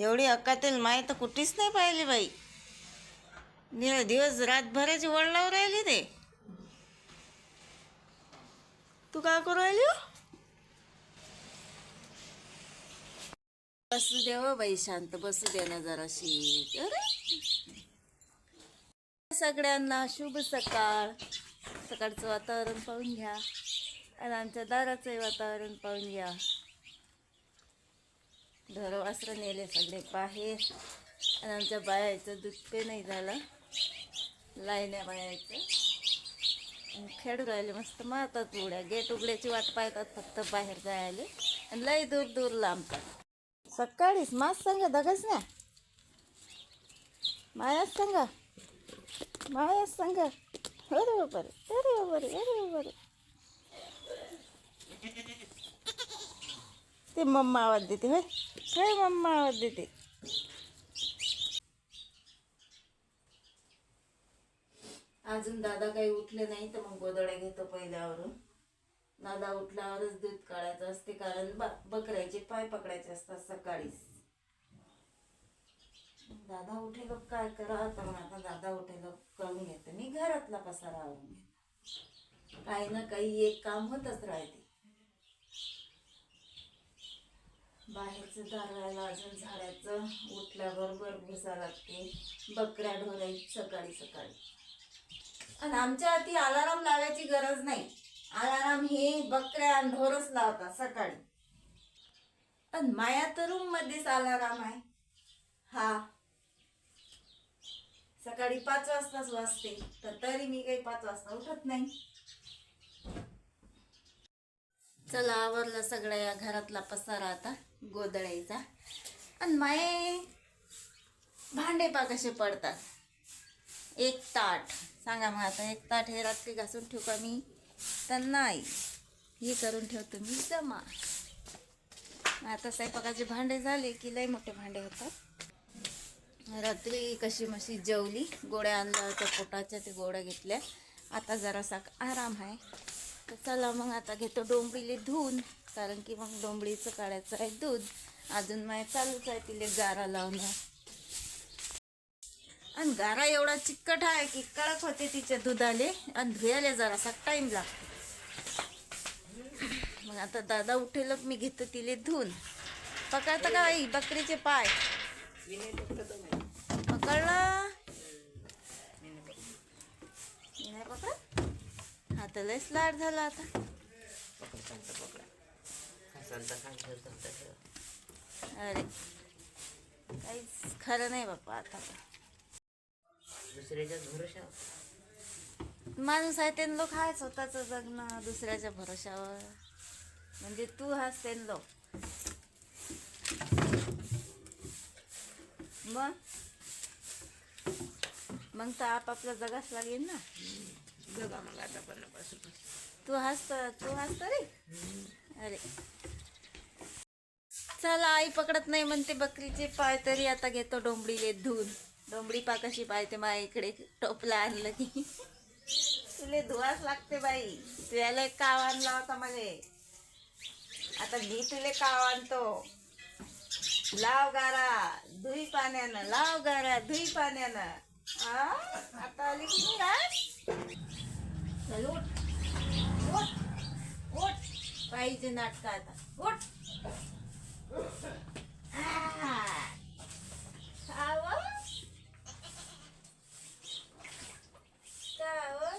एवढी अक्कातील माय तर कुठेच नाही पाहिली बाई. निळ दिवस रातभराची वळणावर राहिली ते. तू काय करू राहिली हो? बसू दे हो बाई शांत बसू दे ना जराशी. अरे. सगळ्यांना शुभ सकाळ. सकाळचं वातावरण पाहून घ्या. आणि आमच्या दाराचंही वातावरण पाहून घ्या. ढोरं वासरं नेले सगळे बाहेर. आणि आमच्या बायाचं दूध पे नाही झालं. लाईन्या बायाचं. खेळू राहिले मस्त मारतात उड्या. गेट उघड्याची वाट पाहतात फक्त बाहेर जायला. आणि लई दूर दूर लांबतात सकाळीच मास सांगा दगच ना मायाच सांगा. मायाच सांगा. अरे बाबा अरे बाबा रे अरे बाबा ते मम्मा आवाज देते होय. काय मम्मा आवाज देते अजून दादा काही उठले नाही तर मग गोदड्या घेतो पहिल्यावरून. दादा उठल्यावरच दूध काढायचं असते कारण बा बकऱ्याचे पाय पकडायचे असतात सकाळीच. दादा उठेल काय करा? तर मग आता दादा उठेल करून घेते. मी घरातला पसारा आवरून घेते. काही ना काही एक काम होतच राहते. बाहेरचं दारायला अजून झाडाचं उठल्यावर भरभुसा लागते. बकऱ्या ढोरायची सकाळी सकाळी. आणि आमच्या हाती अलाराम लावायची गरज नाही. अलाराम हे बकऱ्या आणि ढोरच लावतात सकाळी. पण माया तर रूम मध्येच अलाराम आहे. हा. सकाळी पाच वाजताच वाजते. तर तरी मी काही पाच वाजता उठत नाही. चला आवरला सगळ्या या घरातला पसारा आता गोदळायचा आणि माये भांडे पा कसे पडतात. एक ताट. सांगा मग आता एक ताट हे रात्री घासून ठेवू का मी? तर नाही. हे करून ठेवतो मी जमा. आता स्वयंपाकाचे भांडे झाले की लई मोठे भांडे होतात. रात्री कशी मशी जेवली गोळ्या आणल्या होत्या पोटाच्या ते गोळ्या घेतल्या. आता जरासा आराम आहे. तर चला मग आता घेतो डोंबळीले धुवून कारण की मग डोंबळीचं काढायचं आहे दूध. अजून माय चालूच आहे तिले गारा लावणं. आणि गारा एवढा चिकट आहे की कडक होते तिच्या दुधाले. आणि धुयाले जरासा टाईम लागतो. मग आता दादा उठेल मी घेतो तिले धुवून. पकडतं का आई बकरीचे पाय. पकडला मी नाही तर लयच लाड झाला आता. अरे काहीच खरं नाही बाप्पा आता. माणूस आहे ते लोक हाय स्वतःच जगणं दुसऱ्याच्या भरोशावर म्हणजे तू हास ते लोक. मग? मग तर आपापलं जगाच लागेल ना. बघा मग आता पन्नापासून तू हसत तू हसत रे. अरे. चला आई पकडत नाही म्हणते बकरीचे पाय तरी आता घेतो डोंबडीले धुवून. डोंबडी पाकाशी पाहिजे मा इकडे टोपला आणलं की. तुले धुवाच लागते बाई. तुला एक काव आणला होता मला. आता मी तुले काव आणतो. लाव गारा धुई पाण्यानं लाव गारा धुई पाण्यानं. आ? आता आली की नाही चल उठ उठ उठ नाटक आता. उठ.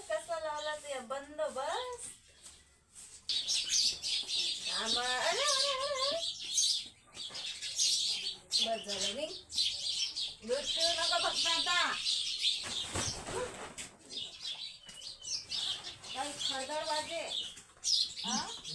कसा लावला ते बंदोबस्त? आम्हा- बस झालं नाही दूध पिऊ नका फक्त आता. काही खडखड वाजे हा?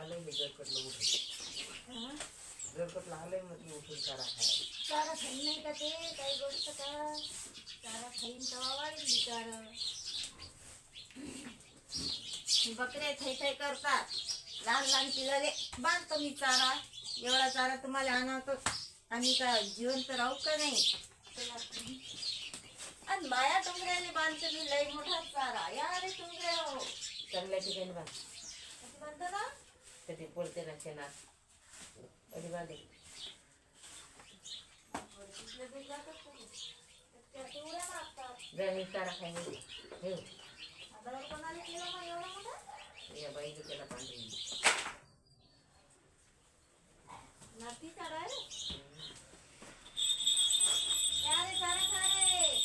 आलंय मी गरकटला उठून? गरकटला आलंय म्हटलं उठून करा खायला. चारा खाईन नाही का ते? काही गोष्ट का? चारा खाईन तेव्हा वाढेल बिचार. बकऱ्या थै थै करतात. लहान लहान पिलाले बांधतो मी चारा. एवढा चारा तुम्हाला आणतो आम्ही काय जिवंत राहू का नाही? आणि माया टुंगऱ्याने बांधतो मी लई मोठा चारा. या रे टुंगऱ्या हो. चांगल्या ठिकाणी बांध. म्हणतो ना? ते पडते ना शेणात कधी बांधे तिथले दूध जातात का ते? त्या टुंगऱ्या मागतात जा मी चारा खायला दे. ठेव आता कोणाला केलं मग एवढा मोठा या बाईचं त्याला पांढरी नाती चारा आहे रे. या रे चारा खा रे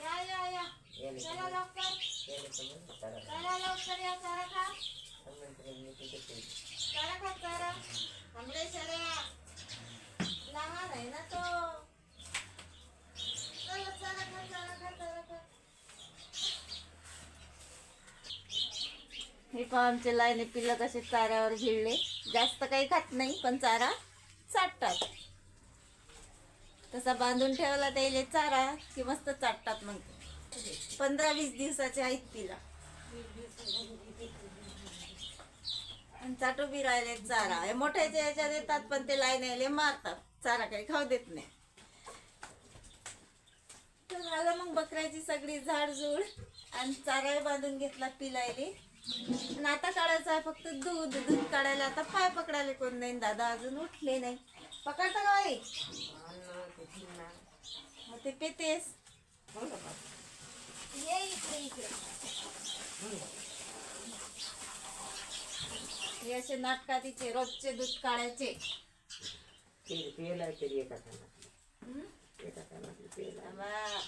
या या या याने चला लवकर याने समज चारा खा. चला लवकर या चारा खा नंतर मी तिथे ठेवली. चारा खा चारा हमरे सऱ्या लहान आहे ना तो चला चारा खा चारा खा चारा खा हे पहा आमचे लाईने पिल्लं कसे चाऱ्यावर भिडले. जास्त काही खात नाही पण चारा चाटतात. तसा बांधून ठेवला त्याला चारा की मस्त चाटतात मग. पंधरा वीस दिवसाचे आहेत तिला आणि चाटू बी राहिले चारा. हे मोठ्याच्या याच्यात येतात पण ते लाईन यायले मारतात. चारा काही खाऊ देत नाही. तर झालं मग बकऱ्याची सगळी झाडझूड. आणि चाराही बांधून घेतला पिलायली. आणि आता काढायचं आहे फक्त दूध. दूध काढायला आता पाय पकडायला कोण नाही दादा अजून उठले नाही. पकडता का बाई? ते मग ते पेतेस. ये इकडे इकडे. हे असे नाटकातीचे रोजचे दूध काढायचे. आहे तरी एका कानात? एका कानात पेला आहे. आम्हा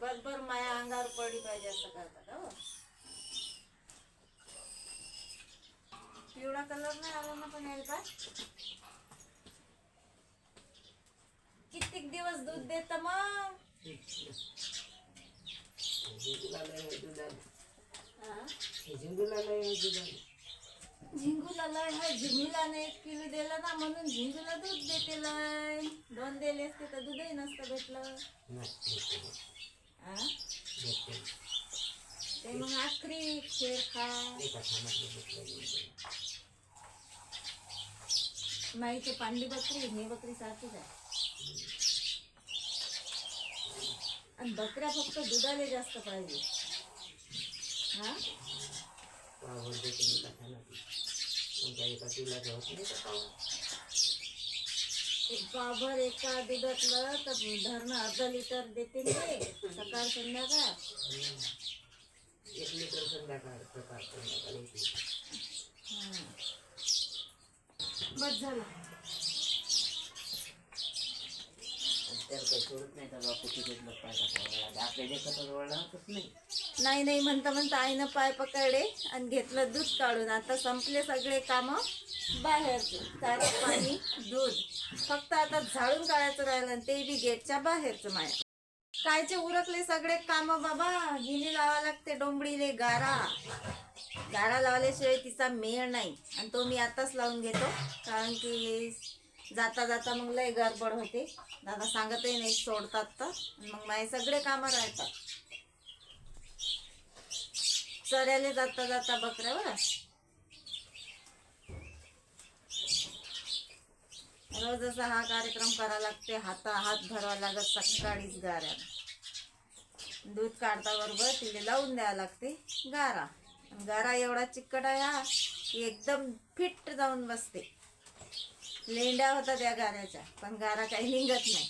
बरोबर माया अंगावर पडली पाहिजे असं करतात हो. पिवळा कलर नाही आला ना पण यायला कित्येक दिवस दूध देत मग. लय हा? झिंगूला लय दुधाने. झिंगूला लय हा झिंगूला नाही एक किलो दिला ना म्हणून झिंगूला दूध देते लय दोन दिले असते तर दूधही नसतं भेटलं हा? ते मग आखरी खेळ खा. नाही ते पांडी बकरी हे बकरी सारखीच आहे आणि बकऱ्या फक्त दुधाले जास्त पाहिजे हा पावर देते एका कानात. तुमच्या एका पिलाचं होत नाही का पावर? एका दुधातलं तर धरणं अर्धा लिटर देते ना ते सकाळ संध्याकाळ एक लिटर संध्याकाळ सकाळ संध्याकाळ एक बस झालं आणि त्याला काही सोडत नाही आपल्या नाही. नाही नाही म्हणता म्हणता आईनं पाय पकडले आणि घेतलं दूध काढून. आता संपले सगळे काम. बाहेरचे चारा पाणी दूध. फक्त आता झाडून काढायचं राहिलं आणि ते बी गेटच्या बाहेरचं माया. कायचे उरकले सगळे काम बाबा? गिनी लावा लागते डोंबडीले गारा. गारा लावल्याशिवाय तिचा मेळ नाही. आणि तो मी आताच लावून घेतो. कारण की जाता जाता मग लय गडबड होते. दादा सांगतही नाही सोडतात तर. मग माझे सगळे कामं राहतात. चऱ्याले जाता जाता बकऱ्यावर. रोज असा हा कार्यक्रम करावा लागते हाता हात भरावा लागत सकाळीच गाऱ्या दूध काढता बरोबर तिले लावून द्यावं लागते गारा. गारा एवढा चिकट आहे हा की एकदम फिट जाऊन बसते. लेंड्या होता त्या गाऱ्याचा पण गारा काही निघत नाही.